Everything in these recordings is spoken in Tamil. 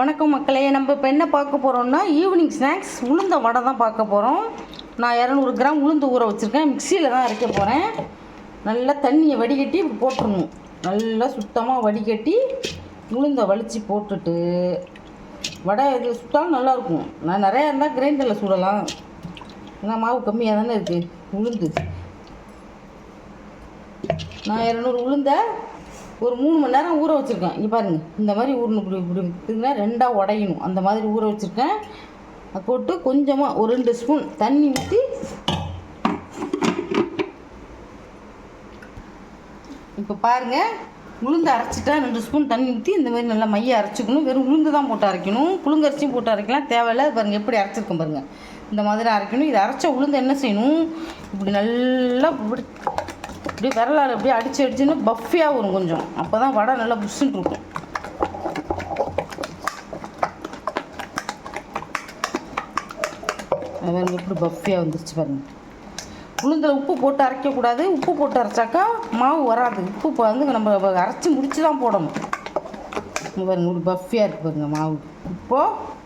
வணக்கம் மக்களே நம்ம இப்போ என்ன பார்க்க போகிறோம்னா ஈவினிங் ஸ்நாக்ஸ் உளுந்த வடை தான் பார்க்க போகிறோம் நான் இரநூறு கிராம் உளுந்து ஊற வச்சுருக்கேன். மிக்சியில் தான் அரைக்க போகிறேன் நல்லா தண்ணியை வடிகட்டி போட்டுடணும் நல்லா சுத்தமாக வடிகட்டி உளுந்தை வலிச்சு போட்டுட்டு வடை இது சுட்டாலும் நல்லாயிருக்கும் நான் நிறையா இருந்தால் கிரைண்டரில் சுடலாம். ஏன்னா மாவு கம்மியாக தானே இருக்குது உளுந்து. நான் இரநூறு உளுந்தை ஒரு மூணு மணி நேரம் ஊற வச்சுருக்கேன். இங்கே பாருங்கள் இந்த மாதிரி ஊறணும். இப்படி இப்படி இதுனா ரெண்டாக உடையணும். அந்த மாதிரி ஊற வச்சுருக்கேன். போட்டு கொஞ்சமாக ஒரு ரெண்டு ஸ்பூன் தண்ணி ஊற்றி இப்போ பாருங்கள் உளுந்து அரைச்சிட்டா ரெண்டு ஸ்பூன் தண்ணி ஊற்றி இந்த மாதிரி நல்லா மைய அரைச்சிக்கணும். வெறும் உளுந்து தான் போட்டு அரைக்கணும். புழுங்கரிச்சியும் போட்டு அரைக்கலாம். தேவையில்லை. பாருங்கள் எப்படி அரைச்சிருக்கோம் பாருங்கள் இந்த மாதிரி அரைக்கணும். இதை அரைச்ச உளுந்து என்ன செய்யணும்? இப்படி நல்லா இப்படி இப்படி விரலால் அப்படியே அடித்து அடிச்சுன்னு பஃபியாக வரும் கொஞ்சம். அப்போ தான் வடை நல்லா புஷ்ஷுன்னு இருக்கும். அது பாருங்க எப்படி பஃபியாக வந்துருச்சு பாருங்க. உளுந்தில் உப்பு போட்டு அரைக்கக்கூடாது. உப்பு போட்டு அரைச்சாக்கா மாவு வராது. உப்பு வந்து நம்ம அரைச்சி முடிச்சு தான் போடணும் பாருங்க இப்படி பஃபியாக இருக்குது பாருங்க மாவு. இப்போது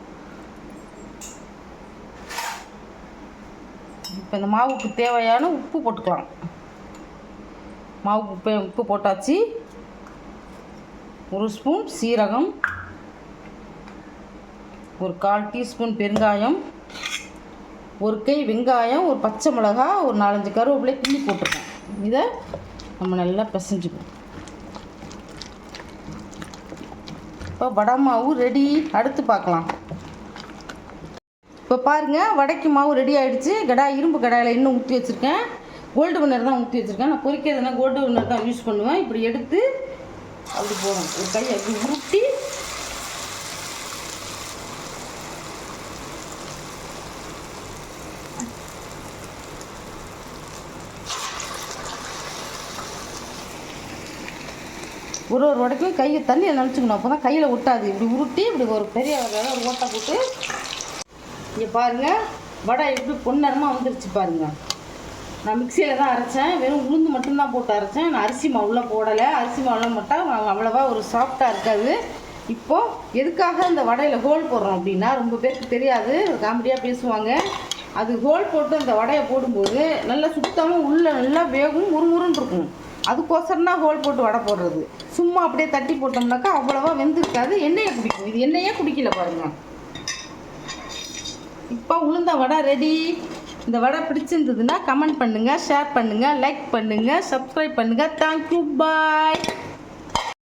இப்போ இந்த மாவுக்கு தேவையான உப்பு போட்டுக்கலாம். மாவு உப்பு உப்பு போட்டாச்சு. ஒரு ஸ்பூன் சீரகம். ஒரு கால் டீஸ்பூன் பெருங்காயம். ஒரு கை வெங்காயம் ஒரு பச்சை மிளகா ஒரு நாலஞ்சு கருவேப்பிலை கிள்ளி போட்டிருக்கேன். இதை நம்ம நல்லா பிசைஞ்சுக்கணும். இப்போ வடை மாவு ரெடி அடுத்து பார்க்கலாம். இப்போ பாருங்கள் வடைக்கு மாவு ரெடி ஆகிடுச்சு கடா இரும்பு கடாயில் இன்னும் ஊற்றி வச்சுருக்கேன். கோல்டு வின்னர் தான் ஊற்றி வச்சுருக்கேன். நான் பொறிக்கிறதுனா கோல்டு வின்னர் தான் யூஸ் பண்ணுவேன். இப்படி எடுத்து அப்படி போடும் ஒரு கையை அப்படி உருட்டி ஒரு ஒரு வடைக்கும் கையை தண்ணியை நினச்சிக்கணும். அப்போ தான் கையில் விட்டாது இப்படி உருட்டி இப்படி ஒரு பெரிய வகையில் ஒரு ஓட்டை போட்டு இங்கே பாருங்கள் வடை எப்படி பொன்னரமாக வந்துருச்சு பாருங்க. நான் மிக்சியில் தான் அரைச்சேன். வெறும் உளுந்து மட்டும்தான் போட்டு அரைச்சேன். நான் அரிசி மாவுலாம் போடலை. அரிசி மாவுலாம் மட்டும் அவ்வளோவா ஒரு சாஃப்டாக இருக்காது. இப்போது எதுக்காக இந்த வடையில் ஹோல் போடுறோம் அப்படின்னா ரொம்ப பேருக்கு தெரியாது. காமெடியாக பேசுவாங்க. அது ஹோல் போட்டு அந்த வடையை போடும்போது நல்லா சுத்தமாக உள்ளே நல்லா வேகும் முறுமுறுன்னு இருக்கும். அதுக்கோசரம் தான் ஹோல் போட்டு வடை போடுறது. சும்மா அப்படியே தட்டி போட்டோம்னாக்கா அவ்வளோவா வெந்திருக்காது. எண்ணெயை குடிக்கும். இது எண்ணெயே குடிக்கல பாருங்கள் இப்போ உளுந்த வடை ரெடி இந்த வடை பிடிச்சிருந்ததுன்னா கமெண்ட் பண்ணுங்கள் ஷேர் பண்ணுங்கள் லைக் பண்ணுங்கள் சப்ஸ்கிரைப் பண்ணுங்கள் தேங்க்யூ பாய்